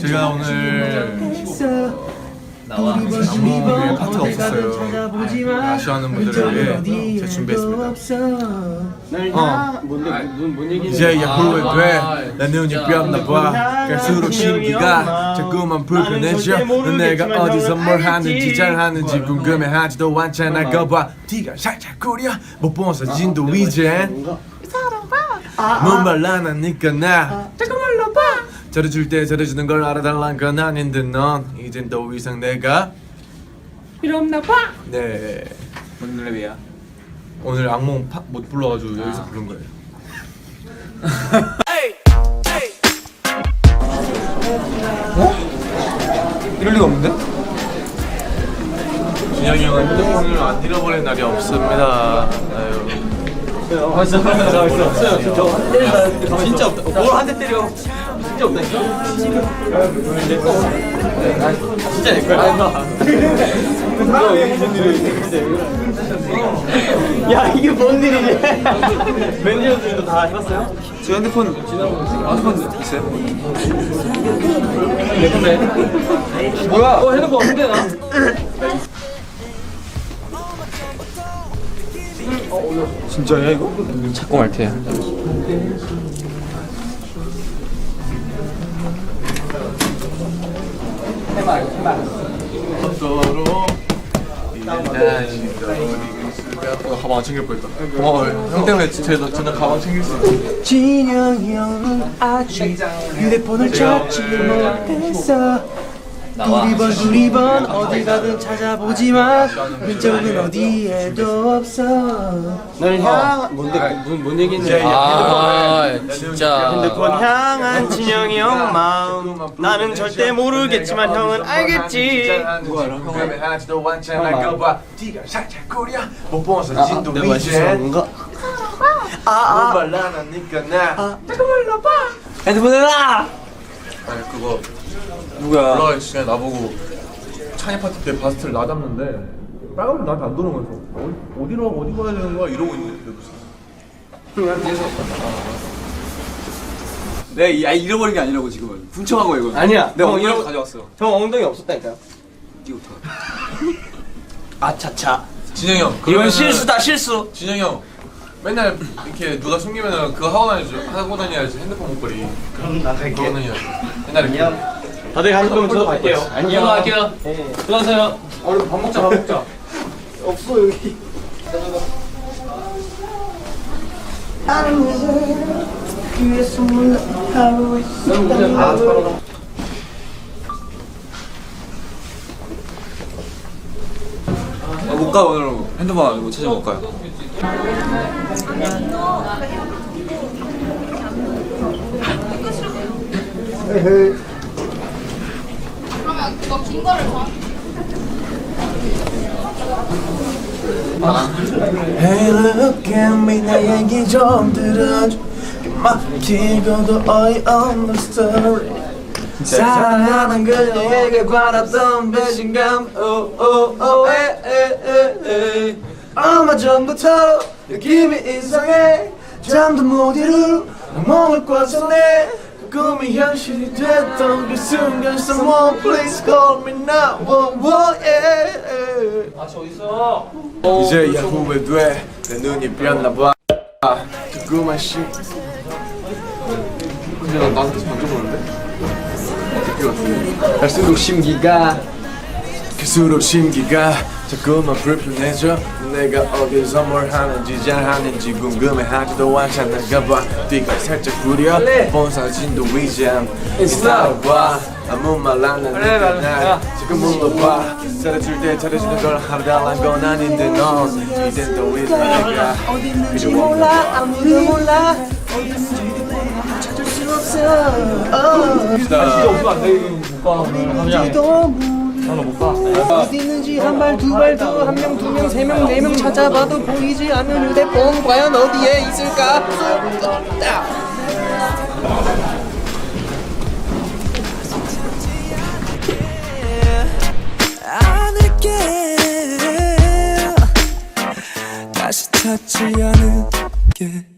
제가 오늘 나와 안무에 파트가 없었어요. 아쉬워하는 분들을 위해 제가 준비했습니다. 어. 뭔뭔 얘기? 이제 야구를 돼. 내 눈이 삐었나 봐. 갈수록 신기가 자꾸만 불편해져. 넌 내가 어디서 뭘 하는지 잘 하는지 궁금해하지도 않잖아. 거봐, 티가 살짝 구려. 못본 사진도 이젠 못 말라나니까 나 잠깐만 봐. 잘해줄 때 잘해주는 걸 알아달란 건 아닌데 넌 이젠 더 이상 내가 필요 없나 봐. 네. 뭔 랩이야? 오늘 악몽 파, 못 불러가지고 여기서 부른 거예요. 이럴 리가 없는데? 준영이 형은 핸드폰을 안 잃어버린 날이 없습니다. 아유. 없어요 진짜 때린다 진짜 없다 뭘 한 대 때려 진짜 없다니까? 내거. 진짜 내 거야. 야 이게? 뭔 일이지 매니저들도 다 해봤어요? 저 핸드폰 핸드폰 있어요? 내 건데. 뭐야? 어 핸드폰 어떻게 나? 진짜야 이거? 찾고 말 테야 어, 가방 안 챙길 뻔했다. 고마워요. 형 때문에 진짜 저는 가방 챙길 수 있어. 진영이 형은 아직 휴대폰을 찾지 못했어 두리번 두리번 어디 가든 찾아보지만 흔적은 어디에도 없어 널향 뭔데 뭔, 뭔 얘기인데? 아 진짜 핸드폰 향한 진영이 형 마음. 나는 절대 모르겠지만 형은 알겠지. 못본 사진도 내가 이젠 뭔가 못 말라나니까 나. 핸드폰 내놔! 아니 그거 누구야? 올라갈 시간에 나보고 찬이 파티 때 바스트를 나잡는데. 빨간불 나한테 안 도는 거야. 어디, 어디로 어디 가야 되는 거야? 이러고 있는데 무슨. 내 야, 잃어버린 게 아니라고 지금은. 훔쳐간 거야 이거. 아니야. 내가 형, 엉덩이 이러- 가져왔어 형 엉덩이 없었다니까요. 이거부터. 아차차. 진영이 형. 이건 그러면은 실수다 실수. 진영이 형. 맨날 이렇게 누가 숨기면은 그거 하고 다니지 하고 다녀야지 핸드폰 목걸이. 그럼 나갈게 그거 다녀야지. 옛날에 안녕. 다들 가실 저도 갈게요. 안녕. 갈게요. 들어가세요. 얼른 밥 먹자 밥 먹자. 없어 여기 있어 아, 못가 오늘 핸드폰 이거 찾아 못 가요. Hey look at me 내 얘기 좀 들어줘 막히고도 어이없는 스토리 사랑하는 그녀에게 관했던 배신감 oh, 오오오에에에에 얼마 전부터 느낌이 이상해 잠도 못 이루 몸을 꿔서 내 꿈이 현실이 됐던 그 순간 Someone please call me now oh, oh, yeah, yeah. 이제 야후에 돼내 눈이 삐었나 봐. 자꾸만 시. 근데 나 나한테? 어떻게 같은데? 갈수록 심기가 갈수록 심기가 자꾸만 불편해져. 내가 어디서 뭘 하는지 잘 하는지 궁금해하지도 않잖아. 가 봐 뒤가 살짝 구려. 본 사진도 이젠 있어봐. 아무 말 안 하니까 날. 지금 물어봐. 잘해줄 때 잘해주는 걸 하달란 건 아닌데 넌 이젠 또 이제 내가 어디 있는지 몰라. 아무도 몰라. 어디 있는지 찾을 수 없어 어. 어디도 몰라 어디 있는지 한 발 두발더한명 두 명 세 명 네 명 찾아봐도 보이지 않는 휴대폰 과연 어디에 있을까 않을게 다시 찾지 않을